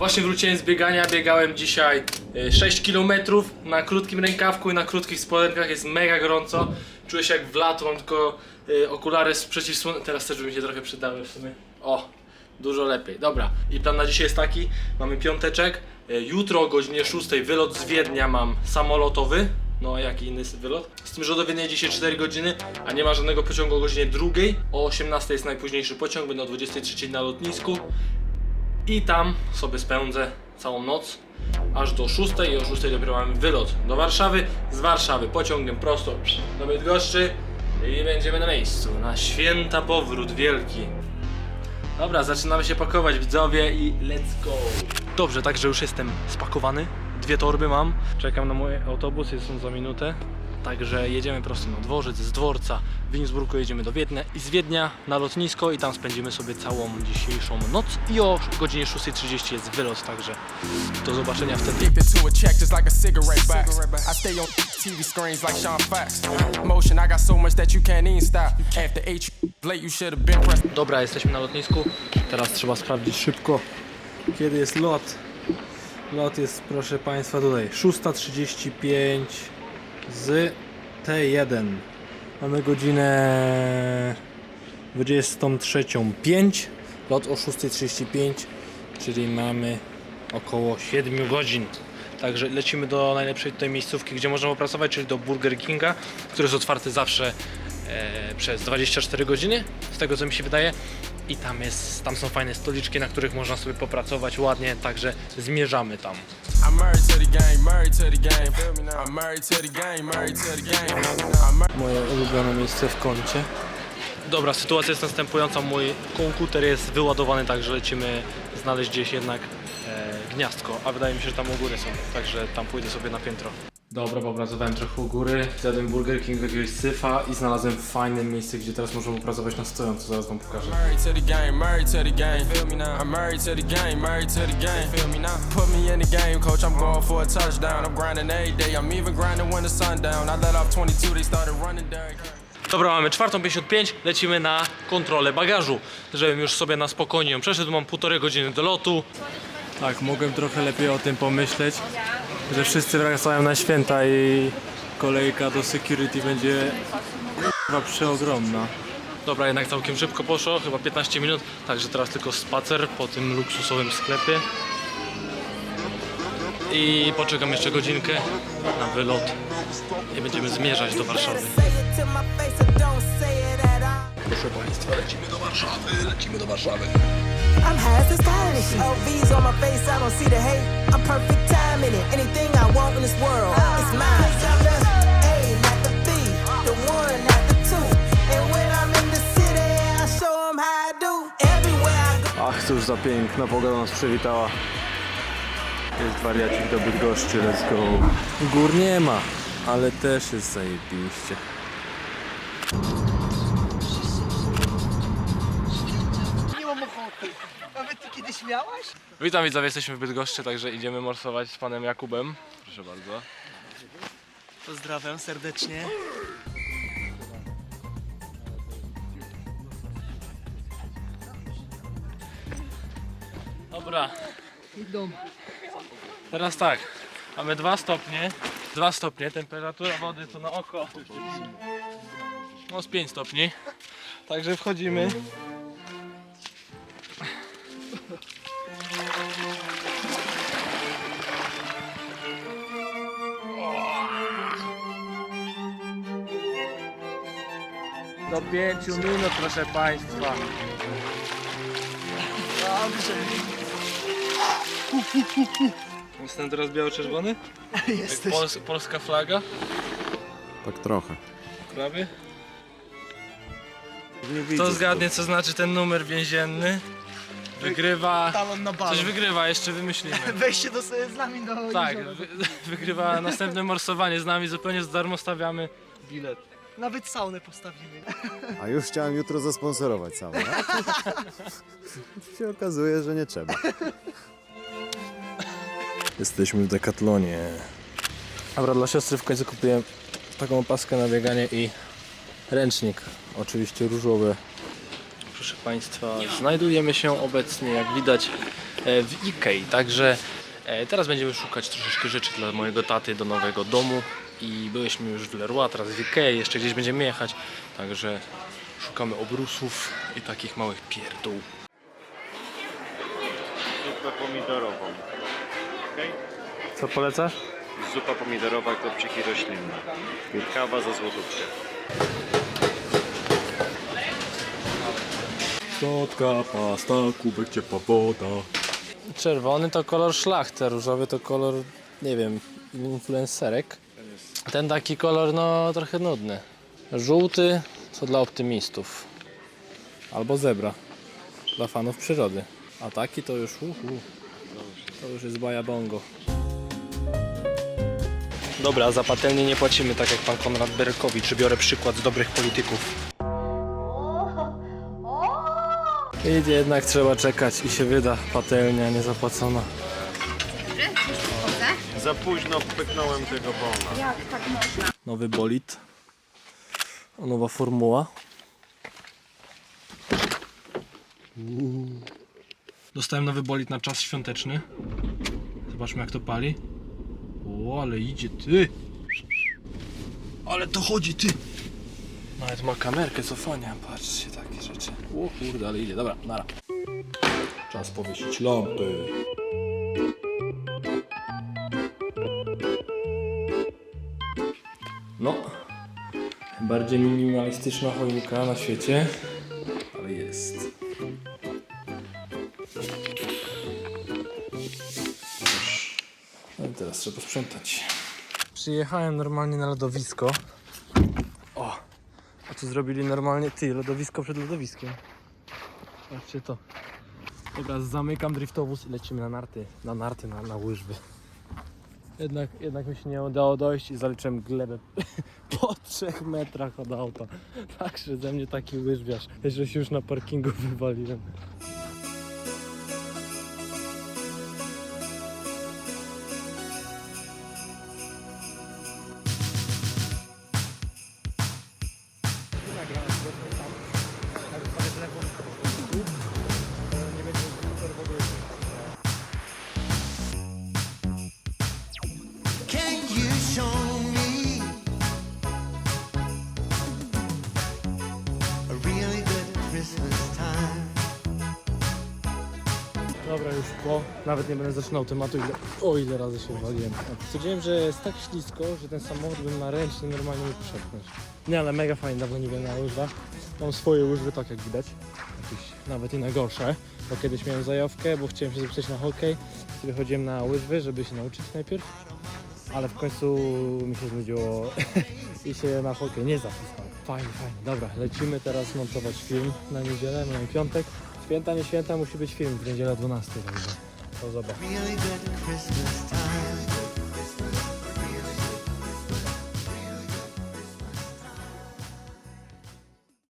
Właśnie wróciłem z biegania, biegałem dzisiaj y, 6 km na krótkim rękawku i na krótkich spodenkach, jest mega gorąco. Czuję się jak w lato, mam tylko y, okulary z przeciwsłoneczne, teraz też by mi się trochę przydały w sumie. O, dużo lepiej. Dobra, i plan na dzisiaj jest taki, mamy piąteczek, y, jutro o godzinie 6 wylot z Wiednia mam samolotowy, no jaki inny wylot? Z tym, że do Wiednia dzisiaj 4 godziny, a nie ma żadnego pociągu o godzinie 2. O 18 jest najpóźniejszy pociąg, będę o 23 na lotnisku. I tam sobie spędzę całą noc, aż do 6 i o 6 dopiero mamy wylot do Warszawy. Z Warszawy pociągiem prosto do Bydgoszczy i będziemy na miejscu. Na święta powrót wielki. Dobra, zaczynamy się pakować widzowie i let's go. Dobrze, także już jestem spakowany. Dwie torby mam. Czekam na mój autobus, jest on za minutę. Także jedziemy prosto na dworzec, z dworca w Innsbrucku jedziemy do Wiednia i z Wiednia na lotnisko i tam spędzimy sobie całą dzisiejszą noc i o godzinie 6.30 jest wylot, także do zobaczenia wtedy. Dobra, jesteśmy na lotnisku. Teraz trzeba sprawdzić szybko, kiedy jest lot. Lot jest, proszę Państwa, tutaj 6.35 z T1. Mamy godzinę 23.05. Lot o 6.35, czyli mamy około 7 godzin. Także lecimy do najlepszej tutaj miejscówki, gdzie można popracować, czyli do Burger Kinga, który jest otwarty zawsze e, przez 24 godziny, z tego co mi się wydaje. I tam, jest, tam są fajne stoliczki, na których można sobie popracować ładnie, także zmierzamy tam. Moje ulubione miejsce w kącie. Dobra, sytuacja jest następująca. Mój komputer jest wyładowany, także lecimy znaleźć gdzieś jednak e, gniazdko. A wydaje mi się, że tam u góry są, także tam pójdę sobie na piętro. Dobra, popracowałem trochę u góry, zjadłem Burger King jakiegoś syfa i znalazłem fajne miejsce, gdzie teraz możemy popracować na stojąco. Zaraz wam pokażę. married to the game, married to the game. Feel me now? I'm married to the game, married to the game. Feel me now? Put me in the game, coach. I'm going for a touchdown. I'm grinding every day. I'm even grinding when the sun down. I let off 22, they started running Derrick Henry. Dobra, mamy 4.55, lecimy na kontrolę bagażu, żebym już sobie na spokojnie ją przeszedł, mam półtorej godziny do lotu. Tak, mogłem trochę lepiej o tym pomyśleć, że wszyscy wracają na święta i kolejka do security będzie chyba przeogromna. Dobra, jednak całkiem szybko poszło, chyba 15 minut, także teraz tylko spacer po tym luksusowym sklepie. I poczekam jeszcze godzinkę na wylot i będziemy zmierzać do Warszawy. Warszawy, lecimy do Warszawy. I'm high as stylish. LVs on my face, I don't see the hate. I'm perfect timing it. Anything I want in this world, it's mine. I'm the A, not the B, the one, not the two. And when I'm in the city, I show 'em how I do. Everywhere I go. Ach, cóż za piękna pogoda nas przywitała. Jest wariacik do Bydgoszczy, let's go. Gór nie ma, ale też jest zajebiście. Nawet ty kiedyś miałaś? Witam widzowie, jesteśmy w Bydgoszczy, także idziemy morsować z panem Jakubem. Proszę bardzo. Pozdrawiam serdecznie. Dobra. Teraz tak, mamy 2 stopnie. 2 stopnie, temperatura wody to na oko. No z 5 stopni. Także wchodzimy. Do 5 minut proszę Państwa. Dobrze. Jestem teraz biało-czerwony? Jesteś. Pols polska flaga? Tak trochę. Prawie? Kto zgadnie co znaczy ten numer więzienny? Wygrywa... Talon na balon. Coś wygrywa, jeszcze wymyślimy. Wejście do, z nami do Tak, wy, wygrywa następne morsowanie z nami, zupełnie za darmo stawiamy bilet. Nawet saunę postawimy. A już chciałem jutro zasponsorować sam. się okazuje, że nie trzeba. Jesteśmy w Decathlonie. Dobra, dla siostry w końcu kupiłem taką opaskę na bieganie i ręcznik, oczywiście różowy. Proszę Państwa, znajdujemy się obecnie, jak widać, e, w Ikei, także e, teraz będziemy szukać troszeczkę rzeczy dla mojego taty do nowego domu i byliśmy już w Leroy, teraz w Ikei, jeszcze gdzieś będziemy jechać, także szukamy obrusów i takich małych pierdół. Zupę pomidorową. Okej? Co polecasz? Zupa pomidorowa, kopciki roślinne. Kawa za złotówkę. Słodka pasta, kubek ciepła woda. Czerwony to kolor szlachty, różowy to kolor, nie wiem, influencerek. Ten taki kolor, no trochę nudny. Żółty to dla optymistów. Albo zebra, dla fanów przyrody. A taki to już, uhu, to już jest baja bongo. Dobra, za patelnię nie płacimy, tak jak pan Konrad Berkowicz. Biorę przykład z dobrych polityków. I jednak trzeba czekać i się wyda patelnia niezapłacona. Za późno pyknąłem tego bona. Nowy bolid. Nowa formuła. Dostałem nowy bolid na czas świąteczny. Zobaczmy jak to pali. O, ale idzie ty. Ale to chodzi ty. Nawet ma kamerkę cofania. Patrzcie takie rzeczy. O kurde, ale idzie. Dobra, nara. Czas powiesić lampy. No, bardziej minimalistyczna choinka na świecie, ale jest. No i teraz trzeba posprzątać. Przyjechałem normalnie na lodowisko. O, a tu zrobili normalnie ty, lodowisko przed lodowiskiem. Patrzcie to. Dobra, zamykam driftowóz i lecimy na narty, na narty, na, na łyżwy. Jednak, jednak mi się nie udało dojść i zaliczyłem glebę po trzech metrach od auta. Także ze mnie taki łyżwiarz, że się już na parkingu wywaliłem. Dobra, już po. Nawet nie będę zaczynał tematu, ile, o ile razy się waliłem. Stwierdziłem, że jest tak ślisko, że ten samochód bym na ręcznie normalnie mógł przepchnąć. Nie, ale mega fajnie, dawno nie byłem na łyżwach. Mam swoje łyżwy, tak jak widać. Jakieś nawet i na gorsze, bo kiedyś miałem zajawkę, bo chciałem się zapisać na hokej. Sobie chodziłem na łyżwy, żeby się nauczyć najpierw. Ale w końcu mi się znudziło i się na hokej nie zapisałem. Fajnie, fajnie. Dobra, lecimy teraz montować film na niedzielę, mamy piątek. Święta, nie święta, musi być film w niedzielę 12. Także to zobacz.